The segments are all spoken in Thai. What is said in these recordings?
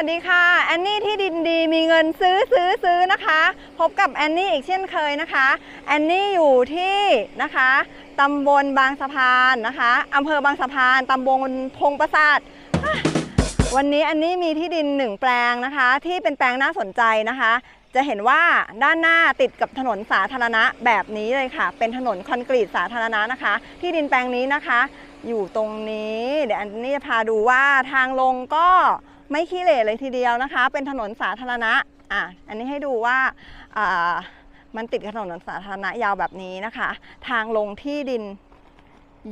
วัสดีค่ะ แอนนี่ที่ดินดีมีเงินซื้อซื้อซื้อนะคะ พบกับแอนนี่อีกเช่นเคยนะคะ แอนนี่อยู่ที่นะคะตำบลบางสะพานนะคะอำเภอบางสะพานตำบลพงประสาทวันนี้แอนนี่มีที่ดินหนึ่งแปลงนะคะ ที่เป็นแปลงน่าสนใจนะคะ จะเห็นว่าด้านหน้าติดกับถนนสาธารณะแบบนี้เลยค่ะ เป็นถนนคอนกรีตสาธารณะนะคะ ที่ดินแปลงนี้นะคะ อยู่ตรงนี้ เดี๋ยวแอนนี้จะพาดูว่าทางลงก็ ไม่ขี้เหร่เลยทีเดียวนะคะ เป็นถนนสาธารณะอะอันนี้ให้ดูว่ามันติดถนนสาธารณะยาวแบบนี้นะคะ ทางลงที่ดิน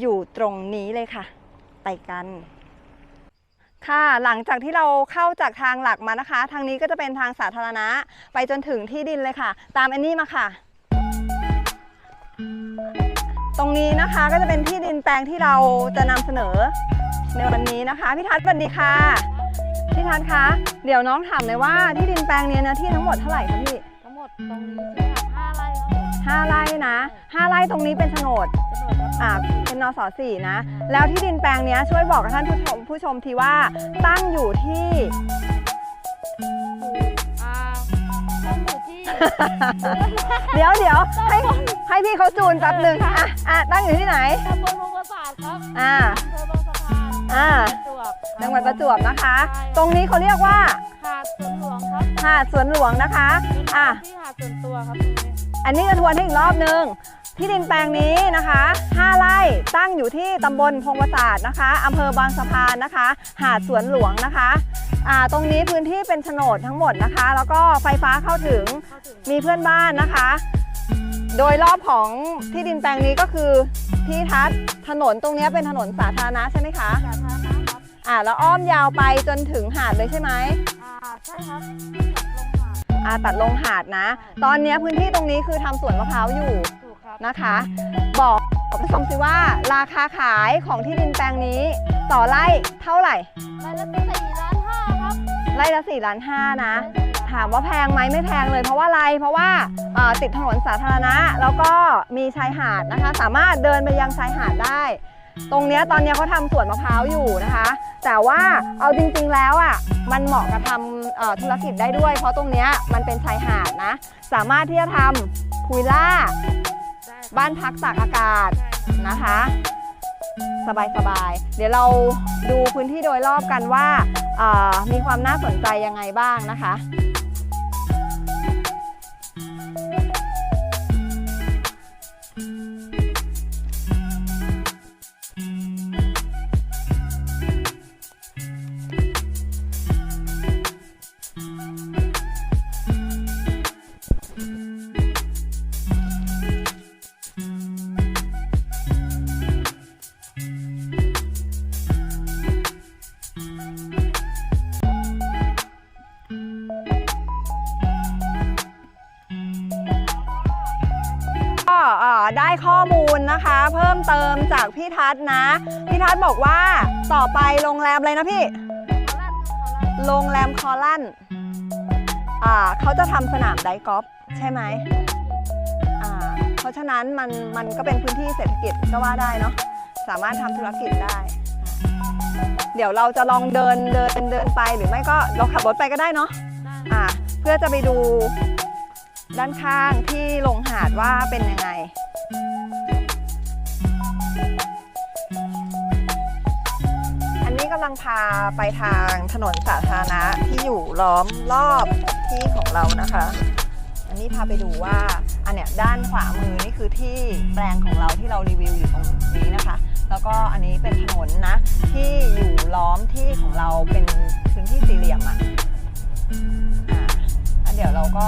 อยู่ตรงนี้เลยค่ะ ไปกันค่ะหลังจากที่เราเข้าจากทางหลักมานะคะ ทางนี้ก็จะเป็นทางสาธารณะ ไปจนถึงที่ดินเลยค่ะ ตามแอนนี่มาค่ะ ตรงนี้นะคะก็จะเป็นที่ดินแปลงที่เราจะนำเสนอในวันนี้นะคะพี่ทัศน์สวัสดีค่ะ พี่ทัศน์คะ เดี๋ยวน้องถามเลยว่าที่ดินแปลงเนี้ยเนะที่ทั้งหมดเท่าไหร่คะพี่ทั้งหมดตรงนี้ใช่ไหมคะห้าไร่ครับผมห้าไร่นะห้าไร่ตรงนี้เป็นโฉนดโฉนดครับอ่าเป็นนสสี่นะ แล้วที่ดินแปลงเนี้ยช่วยบอกกับท่านผู้ชมผู้ชมทีว่าตั้งอยู่ที่อ่าต้นอยู่ที่ เดี๋ยวเดี๋ยวให้ให้พี่เขาจูนแป๊บหนึ่งอะอะตั้งอยู่ที่ไหนตำบลพงประสาทครับอ่าอำเภอบางสะพานอ่าประจวบ จังหวัดประจวบนะคะใช่ตรงนี้เขาเรียกว่าหาดสวนหลวงครับหาดสวนหลวงนะคะเป็นอะที่หาดส่วนตัวครับตรงนี้อันนี้จะทวนให้อีกรอบหนึ่งที่ดินแปลงนี้นะคะ5ไร่ตั้งอยู่ที่ตำบลพงประสาทนะคะอำเภอบางสะพานนะคะ หาดสวนหลวงนะคะอ่าตรงนี้พื้นที่เป็นโฉนดทั้งหมดนะคะ แล้วก็ไฟฟ้าเข้าถึงเข้าถึงมีเพื่อนบ้านนะคะ โดยรอบของที่ดินแปลงนี้ก็คือที่ทัศน์ถนนตรงเนี้ยเป็นถนนสาธารณะใช่ไหมคะ สาธารณะครับ อ่าแล้วอ้อมยาวไปจนถึงหาดเลยใช่ไหมอ่าใช่ครับลงหาดอ่าตัดลงหาดนะ ตอนเนี้ยพื้นที่ตรงนี้คือทำสวนมะพร้าวอยู่ถูกครับนะคะ บอกคุณผู้ชมสิว่าราคาขายของที่ดินแปลงนี้ ต่อไร่เท่าไหร่ไร่ละสี่ล้านห้าครับไร่ละ4ล้านห้านะไร่ละสี่ล้นถามว่าแพงไหมไม่แพงเลยเพราะว่าอะไร เพราะว่าเอ่อติดถนนสาธารณะ แล้วก็มีชายหาดนะคะ สามารถเดินไปยังชายหาดได้ ตรงเนี้ยตอนเนี้ยเขาทำสวนมะพร้าวอยู่นะคะ แต่ว่าเอาจริงๆแล้วอะมันเหมาะกับทำเอ่อธุรกิจได้ด้วย เพราะตรงเนี้ยมันเป็นชายหาดนะ สามารถที่จะทำพูลล่า บ้านพักตากอากาศนะคะ สบายสบายๆเดี๋ยวเราดูพื้นที่โดยรอบกันว่าเอ่อมีความน่าสนใจยังไงบ้างนะคะ ได้ข้อมูลนะคะ เพิ่มเติมจากพี่ทัศน์นะ พี่ทัศน์บอกว่าต่อไปโรงแรมเลยนะพี่ โรงแรมคอลันอ่าเขาจะทำสนามไดกอล์ฟใช่ไหมอ่าเพราะฉะนั้นมันมันก็เป็นพื้นที่เศรษฐกิจก็ว่าได้เนาะสามารถทำธุรกิจได้ เดี๋ยวเราจะลองเดินเดินเดินไปหรือไม่ก็เราขับรถไปก็ได้เนาะอ่าเพื่อจะไปดูด้านข้างที่ลงหาดว่าเป็นยังไง อันนี้กำลังพาไปทางถนนสาธารณะที่อยู่ล้อมรอบที่ของเรานะคะ อันนี้พาไปดูว่าอันเนี้ยด้านขวามือนี่คือที่แปลงของเราที่เรารีวิวอยู่ตรงนี้นะคะ แล้วก็อันนี้เป็นถนนนะ ที่อยู่ล้อมที่ของเราเป็นพื้นที่สี่เหลี่ยมอะอ่าแล้วเดี๋ยวเราก็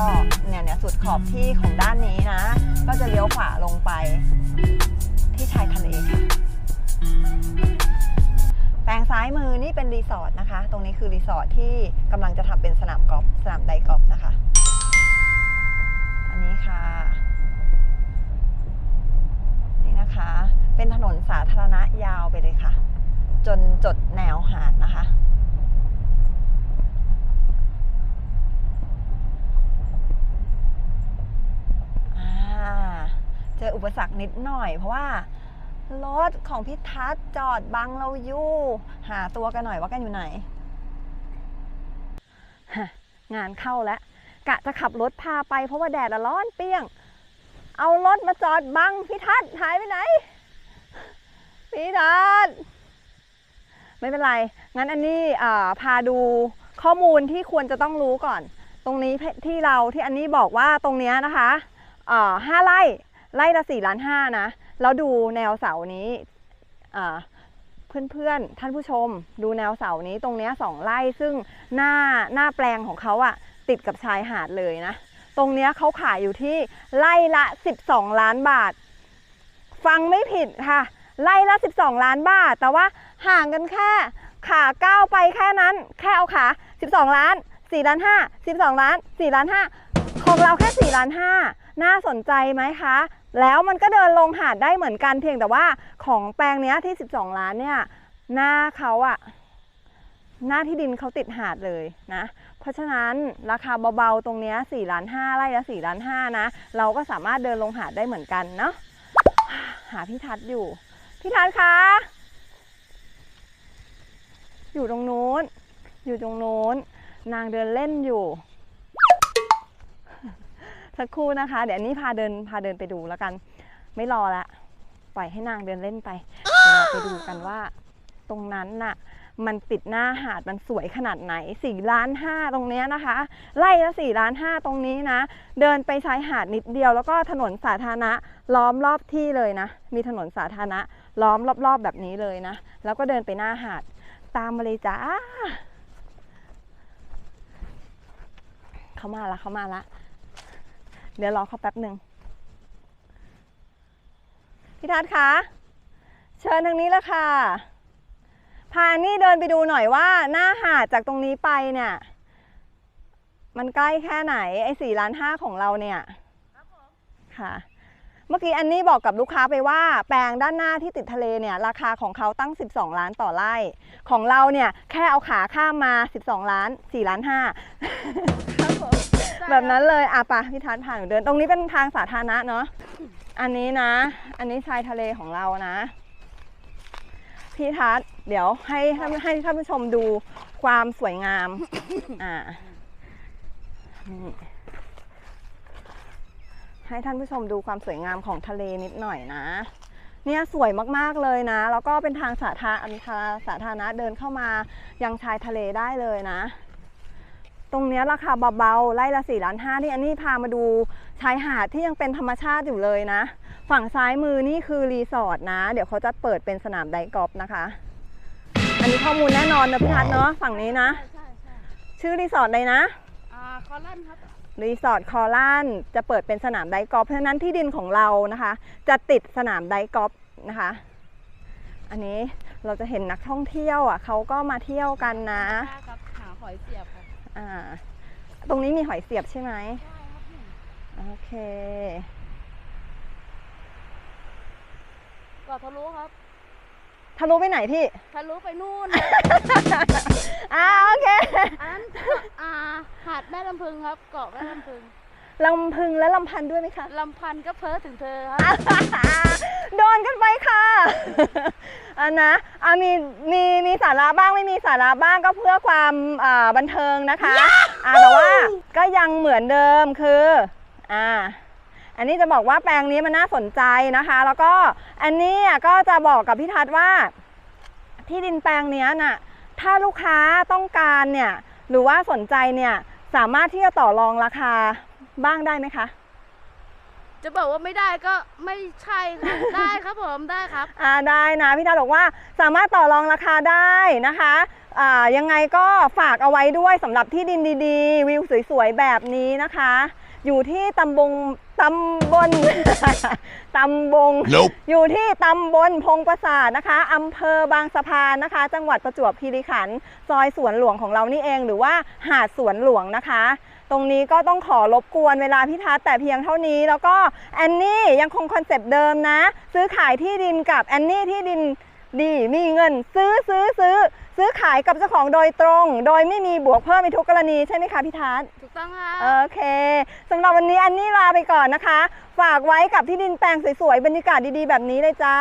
สุดขอบที่ของด้านนี้นะ ก็จะเลี้ยวขวาลงไป ที่ชายทะเลค่ะแปลงซ้ายมือนี่เป็นรีสอร์ทนะคะ ตรงนี้คือรีสอร์ทที่กำลังจะทำเป็นสนามกอล์ฟสนามไดกอล์ฟนะคะ อันนี้ค่ะ นี่นะคะ เป็นถนนสาธารณะยาวไปเลยค่ะ จนจดแนวหาดนะคะ อ่า เจออุปสรรคนิดหน่อย เพราะว่ารถของพิทัศน์จอดบังเราอยู่ หาตัวกันหน่อยว่ากันอยู่ไหนงานเข้าแล้วกะจะขับรถพาไปเพราะว่าแดดอะร้อนเปรี้ยง เอารถมาจอดบังพี่ทัศน์หายไปไหนพี่ทัศน์ไม่เป็นไร งั้นอันนี้พาดูข้อมูลที่ควรจะต้องรู้ก่อน ตรงนี้ที่เราที่อันนี้บอกว่าตรงนี้นะคะห้าไร่ ไร่ละสี่ล้านห้านะ แล้วดูแนวเสานี้อ่าเพื่อนๆ ท่านผู้ชม ดูแนวเสานี้ตรงเนี้ยสองไร่ซึ่งหน้าหน้าแปลงของเขาอะติดกับชายหาดเลยนะ ตรงเนี้ยเขาขายอยู่ที่ไร่ละ 12 ล้านบาท ฟังไม่ผิดค่ะ ไร่ละ 12 ล้านบาท แต่ว่าห่างกันแค่ขาก้าวไปแค่นั้น แค่เอาขา 12 ล้าน 4 ล้าน 5 12 ล้าน 4 ล้าน 5 ของเราแค่ 4 ล้าน 5 น่าสนใจไหมคะ แล้วมันก็เดินลงหาดได้เหมือนกันเพียงแต่ว่าของแปลงเนี้ยที่ 12 ล้านเนี่ยหน้าเขาอะหน้าที่ดินเขาติดหาดเลยนะ เพราะฉะนั้นราคาเบาๆตรงเนี้ย4ล้าน5ไร่ละ4ล้าน5นะ เราก็สามารถเดินลงหาดได้เหมือนกันเนาะหาพี่ทัศน์อยู่ พี่ทัศน์คะ อยู่ตรงนู้น อยู่ตรงนู้น นางเดินเล่นอยู่ สักครู่นะคะ เดี๋ยวนนี้พาเดินพาเดินไปดูแล้วกัน ไม่รอละปล่อยให้นางเดินเล่นไปเดี๋ยวเราไปดูกันว่า ตรงนั้นน่ะ มันติดหน้าหาดมันสวยขนาดไหนสี่ล้านห้าตรงเนี้ยนะคะ ไล่ละสี่ล้านห้าตรงนี้นะ เดินไปชายหาดนิดเดียว แล้วก็ถนนสาธารณะล้อมรอบที่เลยนะ มีถนนสาธารณะล้อมรอบๆแบบนี้เลยนะ แล้วก็เดินไปหน้าหาดตามมาเลยจ้าเขามาละเขามาละ เดี๋ยวรอเขาแป๊บหนึ่งพี่ทัศน์คะเชิญทางนี้แล้วค่ะ พานี่เดินไปดูหน่อยว่าหน้าหาดจากตรงนี้ไปเนี่ย มันใกล้แค่ไหนไอ้สี่ล้านห้าของเราเนี่ยค่ะ เมื่อกี้อันนี้บอกกับลูกค้าไปว่าแปลงด้านหน้าที่ติดทะเลเนี่ย ราคาของเขาตั้ง 12 ล้านต่อไร่ ของเราเนี่ย แค่เอาขาข้ามมา 12 ล้าน4ล้านห้า แบบนั้นเลยอะปะพี่ทัศน์ผ่านหนูเดิน ตรงนี้เป็นทางสาธารณะเนาะอันนี้นะ อันนี้ชายทะเลของเรานะ พี่ทัศน์เดี๋ยวให้ให้ให้ท่านผู้ชมดูความสวยงามอ่านี่ให้ท่านผู้ชมดูความสวยงามของทะเลนิดหน่อยนะเนี่ยสวยมากๆเลยนะ แล้วก็เป็นทางสาธารณะสาธารณะเดินเข้ามายังชายทะเลได้เลยนะ ตรงเนี้ยราคาเบาๆไร่ละ4ล้านห้าที่อันนี้พามาดูชายหาดที่ยังเป็นธรรมชาติอยู่เลยนะ ฝั่งซ้ายมือนี่คือรีสอร์ทนะ เดี๋ยวเขาจะเปิดเป็นสนามไดกอล์ฟนะคะ อันนี้ข้อมูลแน่นอนนะพี่ทัศน์เนาะฝั่งนี้นะใช่ใช่ชื่อรีสอร์ทเลยนะอ่าคอลันครับรีสอร์ทคอลันจะเปิดเป็นสนามไดกอล์ฟเพราะฉะนั้นที่ดินของเรานะคะ จะติดสนามไดกอล์ฟนะคะ อันนี้เราจะเห็นนักท่องเที่ยวอะเขาก็มาเที่ยวกันนะใช่ครับหาหอยเสียบครับ อ่า ตรงนี้มีหอยเสียบใช่ไหมใช่ครับพี่โอเคก่อทะลุครับ ทะลุไปไหนพี่ ทะลุไปนู่น อ่าโอเค อันนั้นอ่าหาดแม่ลำพึงครับ เกาะแม่ลำพึง ลำพึงและลำพันธ์ด้วยไหมคะ ลำพันธ์ก็เพ้อถึงเธอครับ โดนกันไปค่ะอันนะอะมีมีมีสาระบ้างไม่มีสาระบ้างก็เพื่อความอ่าบันเทิงนะคะอ่าแต่ว่าก็ยังเหมือนเดิมคืออ่าอันนี้จะบอกว่าแปลงนี้มันน่าสนใจนะคะ แล้วก็อันนี้อะก็จะบอกกับพี่ทัศน์ว่า ที่ดินแปลงเนี้ยน่ะถ้าลูกค้าต้องการเนี่ยหรือว่าสนใจเนี่ยสามารถที่จะต่อรองราคา บ้างได้ไหมคะ จะบอกว่าไม่ได้ก็ไม่ใช่ครับได้ครับผมได้ครับ อ่าได้นะพี่ทัศน์บอกว่าสามารถต่อรองราคาได้นะคะอ่ายังไงก็ฝากเอาไว้ด้วยสำหรับที่ดินดีๆ วิวสวยๆ แบบนี้นะคะ อยู่ที่ตำบงตำบล ตำบง Nope. อยู่ที่ตำบลพงประสาทนะคะอำเภอบางสะพานนะคะ จังหวัดประจวบคีรีขันธ์ซอยสวนหลวงของเรานี่เองหรือว่าหาดสวนหลวงนะคะ ตรงนี้ก็ต้องขอรบกวนเวลาพิทัศน์แต่เพียงเท่านี้แล้วก็แอนนี่ยังคงคอนเซปต์เดิมนะ ซื้อขายที่ดินกับแอนนี่ที่ดินดีมีเงินซื้อซื้อซื้อ ซื้อขายกับเจ้าของโดยตรง โดยไม่มีบวกเพิ่มในทุกกรณีใช่ไหมคะพิทัศน์ถูกต้องครับโอเคสำหรับวันนี้อันนี้ลาไปก่อนนะคะ ฝากไว้กับที่ดินแปลงสวยๆบรรยากาศดีๆ แบบนี้เลยจ้า